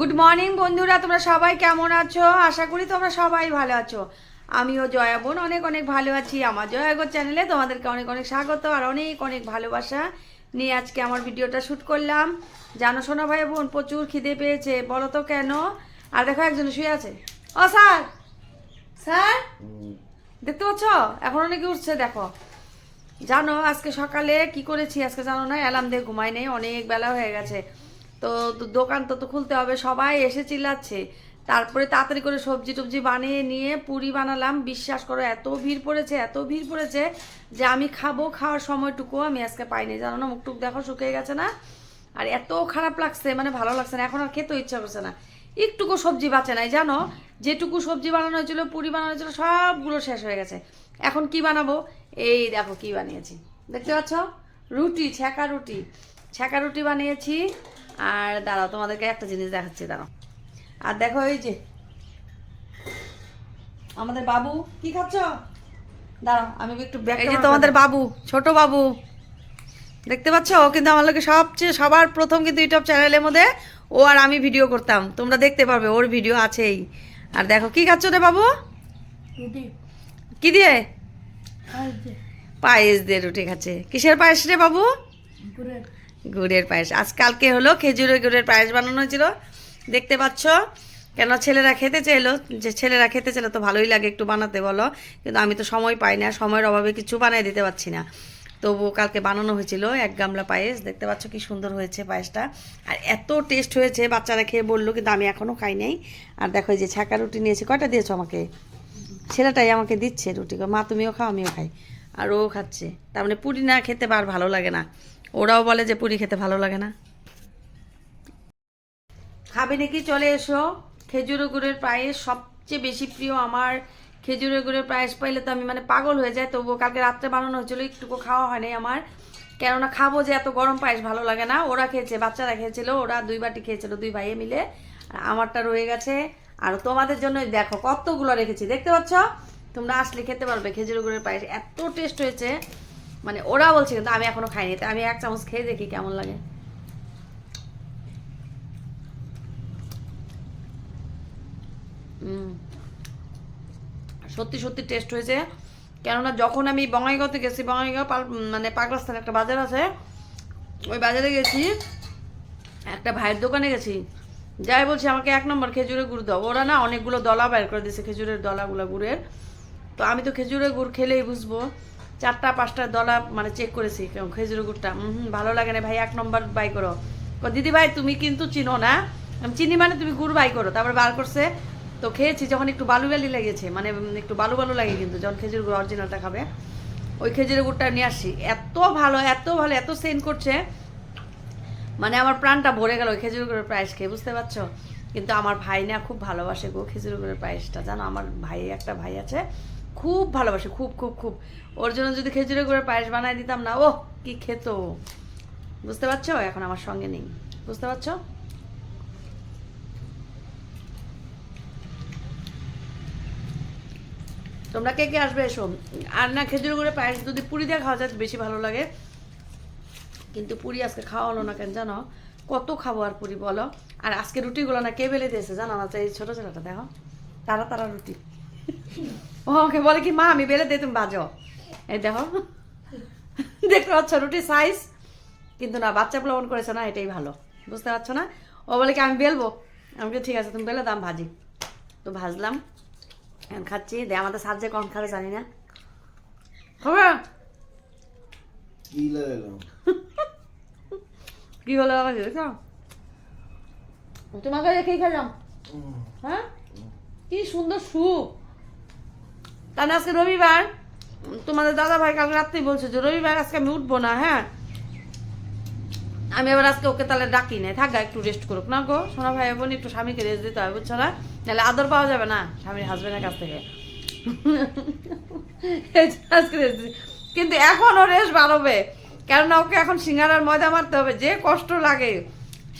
Good morning বন্ধুরা, তোমরা সবাই কেমন আছো? আশা করি তোমরা সবাই ভালো আছো। আমিও জয়া বোন, অনেক অনেক ভালো আছি। আমার জয়াগর চ্যানেলে তোমাদেরকে অনেক অনেক স্বাগত আর অনেক অনেক ভালোবাসা নিয়ে আজকে আমার ভিডিওটা শ্যুট করলাম। জানো শোনো ভাই বোন, প্রচুর খিদে পেয়েছে, বলো তো কেন? আর দেখো একজন শুয়ে আছে। ও, স্যার! স্যার! দেখতে পাচ্ছ? এখন অনেকে উঠছে, দেখো। জানো, আজকে সকালে কি করেছি? আজকে জানো না, অ্যালার্ম দিয়ে ঘুমাই নেই, অনেক বেলা হয়ে গেছে। তো দোকান তো তো খুলতে হবে। সবাই এসে চিল্লাচ্ছে। তারপরে তাড়াতাড়ি করে সবজি টবজি বানিয়ে নিয়ে পুরি বানালাম। বিশ্বাস করো, এত ভিড় পড়েছে, এত ভিড় পড়েছে যে আমি খাব, খাওয়ার সময়টুকু আমি আজকে পাইনি। জানো না, মুখটুক দেখো, শুকিয়ে গেছে না? আর এত খারাপ লাগছে মানে ভালো লাগছে না। এখন আর খেতেও ইচ্ছা করছে না। একটুকু সবজি বাঁচে নাই, জানো? যেটুকু সবজি বানানো হয়েছিল, পুরি বানানো হয়েছিল, সবগুলো শেষ হয়ে গেছে। এখন কি বানাবো? এই দেখো কি বানিয়েছি। দেখতে পাচ্ছ? রুটি, ছ্যাঁকা রুটি। ছ্যাঁকা রুটি বানিয়েছি। আর দাঁড়াও তোমাদেরকে একটা জিনিস দেখাচ্ছি দাঁড়াও। আর দেখো এই যে আমাদের বাবু কি খাচ্ছ? দাঁড়াও আমি একটু এই যে তোমাদের বাবু ছোট বাবু। দেখতে পাচ্ছ? ও কিন্তু আমার লোকে সবচেয়ে সবার প্রথম কিন্তু ইউটিউব চ্যানেলের মধ্যে ও আর আমি ভিডিও করতাম। তোমরা দেখতে পারবে ওর ভিডিও আছেই। আর দেখো কি খাচ্ছ রে বাবু? কি দিয়ে? পায়েস দিয়ে। রুটি খাচ্ছে। কিসের পায়েস রে বাবু? গুড়ের পায়েস। আজ কালকে হলো খেজুরের গুড়ের পায়েস বানানো হয়েছিল। দেখতে পাচ্ছ? কেন ছেলেরা খেতে চাইলো? যে ছেলেরা খেতে চাইলে তো ভালোই লাগে একটু বানাতে, বলো। কিন্তু আমি তো সময় পাই না, সময়ের অভাবে কিছু বানাই দিতে পারছি না। তবু কালকে বানানো হয়েছিল এক গামলা পায়েস। দেখতে পাচ্ছ কি সুন্দর হয়েছে পায়েসটা। আর এত টেস্ট হয়েছে, বাচ্চারা খেয়ে বলল, কিন্তু আমি এখনও খাই নাই। আর দেখো যে ছাকা রুটি নিয়েছি, কয়টা দিয়েছ আমাকে? ছেলেটাই আমাকে দিচ্ছে রুটি। মা, তুমিও খাও, আমিও খাই। আর ও খাচ্ছে। তার মানে পুরি না খেতে আর ভালো লাগে না। ওরাও বলে যে পুরি খেতে ভালো লাগে না। খাবে নাকি? চলে এসো। খেজুর গুড়ের পায়েস সবচেয়ে বেশি প্রিয় আমার। খেজুরের গুড়ের পায়েস পাইলে তো আমি মানে পাগল হয়ে যায় তবুও কালকে রাত্রে বানানো হয়েছিল, একটুকু খাওয়া হয়নি আমার। কেননা খাব যে এত গরম পায়েস ভালো লাগে না। ওরা খেয়েছে, বাচ্চারা খেয়েছিল, ওরা দুই বাটি খেয়েছিল, দুই ভাইয়ে মিলে। আমারটা রয়ে গেছে। আর তোমাদের জন্য দেখো কতগুলো রেখেছি। দেখতে পাচ্ছ? তোমরা আসলে খেতে পারবে খেজুর গুড়ের পায়েস। এত টেস্ট হয়েছে। মানে ওরা বলছে কিন্তু আমি এখনও খাইনি তো আমি এক চামচ খেয়ে দেখি কেমন লাগে। সত্যি সত্যি টেস্ট হয়েছে। কেননা যখন আমি বঙ্গাইগাঁওতে গেছি, বঙ্গাইগাঁও মানে পাগলাস্থান একটা বাজার আছে, ওই বাজারে গেছি, একটা ভাইয়ের দোকানে গেছি। যাই বলছি, আমাকে এক নম্বর খেজুরের গুড় দাও। ওরা না অনেকগুলো দলা বের করে দিয়েছে, খেজুরের দলাগুলো গুড়ের। তো আমি তো খেজুরের গুড় খেলেই বুঝব। চারটা, পাঁচটা দলা মানে চেক করেছি খেজুর গুড়টা। হুম, ভালো লাগে না ভাই, এক নম্বর বাই করো। দিদি ভাই, তুমি কিন্তু চিনো না। চিনি মানে তুমি গুড় বাই করো। তারপর বার করছে। তো খেয়েছি, যখন একটু বালু বালি লেগেছে মানে একটু বালু বালু লাগে কিন্তু, যখন খেজুর গুড় অরিজিনালটা খাবে, ওই খেজুরের গুড়টা নিয়ে আসি এত ভালো এত ভালো, এত সেন্ট করছে। মানে আমার প্রাণটা ভরে গেল ওই খেজুর গুড়ের পায়েস খেয়ে, বুঝতে পারছ? কিন্তু আমার ভাই না খুব ভালোবাসে গো খেজুর গুড়ের পায়েসটা জানো, আমার ভাই একটা ভাই আছে খুব ভালোবাসে, খুব খুব খুব। ওর জন্য যদি খেজুরের গুড়ের পায়েস বানাই দিতাম না ও কি খেত বুঝতে পারছ? এখন আমার সঙ্গে নেই। বুঝতে পারছ? তোমরা কে কে আসবে, এসো। আর না খেজুর গুড়ের পায়েস যদি পুরি দিয়ে খাওয়া যায়, বেশি ভালো লাগে। কিন্তু পুরি আজকে খাওয়া হলো না কেন জানো? কত খাব আর পুরি, বলো? আর আজকে রুটিগুলো না কে বেলে দিয়েছে জানো? না এই ছোটো ছেলেটা, দেখো। তারা তারা রুটি। ও ওকে বলে কি মা আমি বেলে দিয়ে তুমি বাজো। এই দেখো। দেখতে পাচ্ছ রুটি সাইজ কিন্তু না বাচ্চা প্লবন করেছে না এটাই ভালো। বুঝতে পারছ না? ও বলে কি আমি বেলবো? আমি ঠিক আছে তুমি বেলে দাম ভাজি। তো ভাজলাম এখন খাচ্ছি। দে আমাদের সাহায্যে কম খাবে জানি না। হবে কি হলো দেখো তোমাকে রেখেই খেলাম। হ্যাঁ? কি সুন্দর স্যুপ তাহলে আজকে রবিবার? তোমাদের দাদা ভাই কাল রাত্রেই বলছে যে রবিবার আজকে আমি উঠবো না হ্যাঁ? আমি এবার আজকে ওকে তাহলে ডাকি না থাকা একটু রেস্ট করুক। না গো, সোনা ভাই বোন, একটু স্বামীকে রেস্ট দিতে হবে, বুঝছ না? নাহলে আদর পাওয়া যাবে না স্বামীর হাজবেন্ডের কাছ থেকে। আজকে দিছি। কিন্তু এখনও রেস্ট বাড়বে। কেননা ওকে এখন সিঙ্গারার ময়দা মারতে হবে। যে কষ্ট লাগে।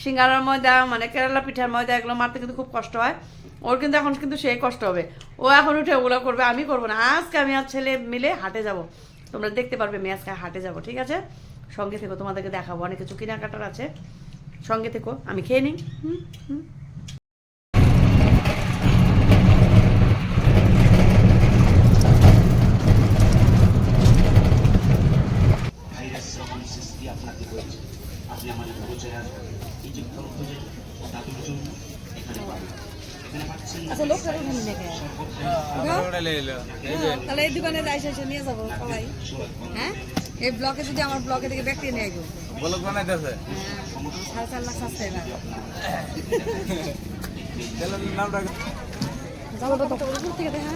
সিঙ্গারার ময়দা মানে কেরালা পিঠার ময়দা, এগুলো মারতে কিন্তু খুব কষ্ট হয়। ওর কিন্তু এখন কিন্তু সেই কষ্ট হবে। ও এখন উঠে ওগুলো করবে, আমি করব না। আজকে আমি আর ছেলে মিলে হাটে যাব। তোমরা দেখতে পারবে, আমি আজকে হাটে যাব, ঠিক আছে? সঙ্গে থেকো, তোমাদেরকে দেখাবো, অনেক কিছু কেনাকাটার আছে। সঙ্গে থেকো, আমি খেয়ে নিই। হুম হুম। আচ্ছা লোকটা ওখানে দেখে তাহলে এই দোকানে যাই শেষে নিয়ে যাব সবাই। হ্যাঁ? এই ব্লকে যদি আমার ব্লকে থেকে ব্যক্তি নিয়ে আসব বলক বানাইতেছে। সাড়ে চার লাখ সাবস্ক্রাইবার যাব তো উপর থেকে দেখা।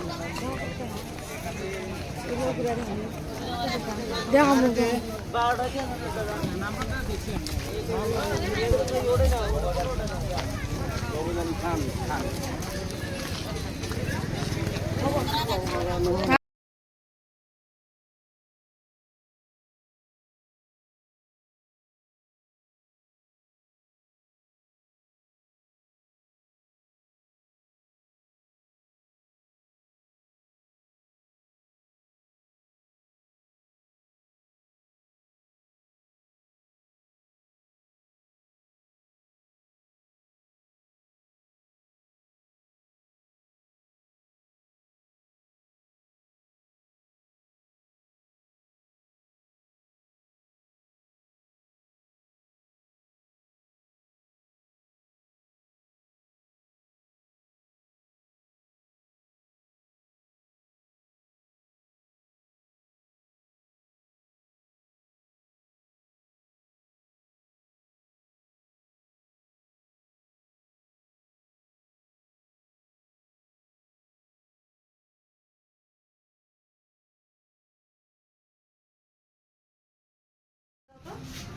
বলে দাও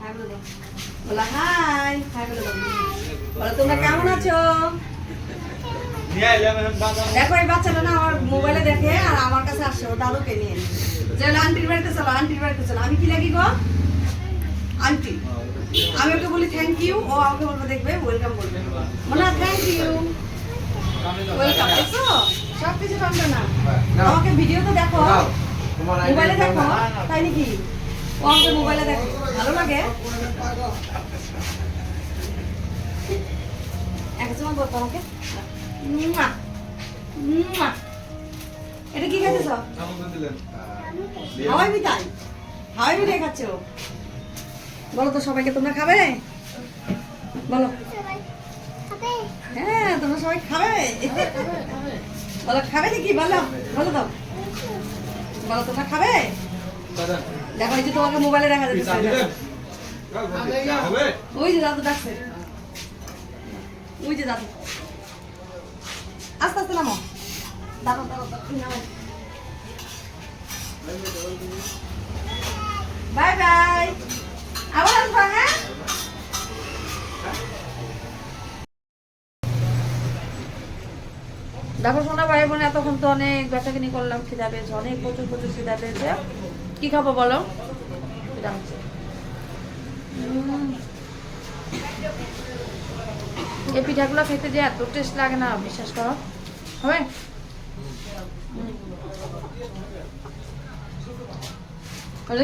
বলা হাই হাই বলে বলো তোমরা কেমন আছো? দেখো এই বাচ্চাটা না আমার মোবাইলে দেখে আর আমার কাছে আসছে ও দাদুকে নিয়ে। যে আন্টির বাড়িতে চলো আন্টির বাড়িতে চলো। আমি কি লাগি গো? আন্টি আমি ওকে বলি থ্যাংক ইউ ও আমাকে বলবে দেখবে ওয়েলকাম বলবে। বলা থ্যাংক ইউ ওয়েলকাম দেখছ? সব কিছু জানবে না আমাকে ভিডিও তো দেখো। মোবাইলে দেখো তাই নাকি? ও আমাকে মোবাইলে দেখো। ভালো লাগে? একজন বলতো আমাকে। এটা কি খাইতেছ হাওয়াই মিঠাই। হাওয়াই মিঠাই খাচ্ছ বলো তো সবাইকে, তোমরা খাবে? বলো। হ্যাঁ তোমরা সবাই খাবে। বলো, খাবে নাকি? বলো বলো তো বলো, তোমরা খাবে? দেখো এই যে তোমাকে মোবাইলে দেখা যাচ্ছে ওই যে দাদু ডাকছে। ওই যে দাদু। আস্তে আস্তে নামো। Bye bye. আবার আসবা হ্যাঁ? দেখো সোনা ভাই বোন এতক্ষণ তো অনেক বেচাকিনি করলাম খিদা পেয়েছে অনেক প্রচুর প্রচুর খিদা পেয়েছে। কি খাব বলো? হচ্ছে এই পিঠাগুলো খেতে যে এত টেস্ট লাগে না বিশ্বাস করো। হবে।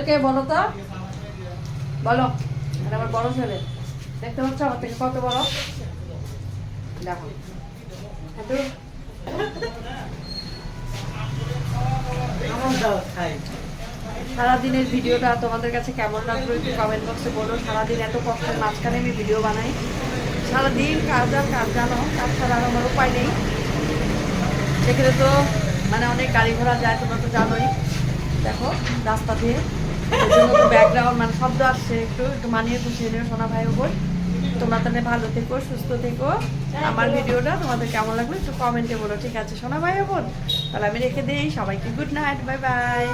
কে বলো তো? বলো। এটা আমার বড় ছেলে। দেখতে পাচ্ছ আমার থেকে কত বড়? দেখো। এত সারাদিনের ভিডিওটা তোমাদের কাছে কেমন লাগল একটু কমেন্ট বক্সে বলো। সারাদিন এত কষ্টের মাঝখানে আমি ভিডিও বানাই। সারাদিন কাজ আর কাজ জানো কাজ ছাড়া আর আমার উপায় নেই। সেখানে তো মানে অনেক গাড়ি ঘোড়া যায়, তোমরা তো জানোই। দেখো, রাস্তা দিয়ে। ব্যাকগ্রাউন্ড মানে শব্দ আসছে একটু একটু মানিয়ে খুশিয়ে নিও সোনা ভাই বোন তোমরা তাহলে ভালো থেকো, সুস্থ থেকো। আমার ভিডিওটা তোমাদের কেমন লাগল একটু কমেন্টে বলো, ঠিক আছে? সোনা ভাই বোন তাহলে আমি রেখে দিই, সবাইকে গুড নাইট বাই বাই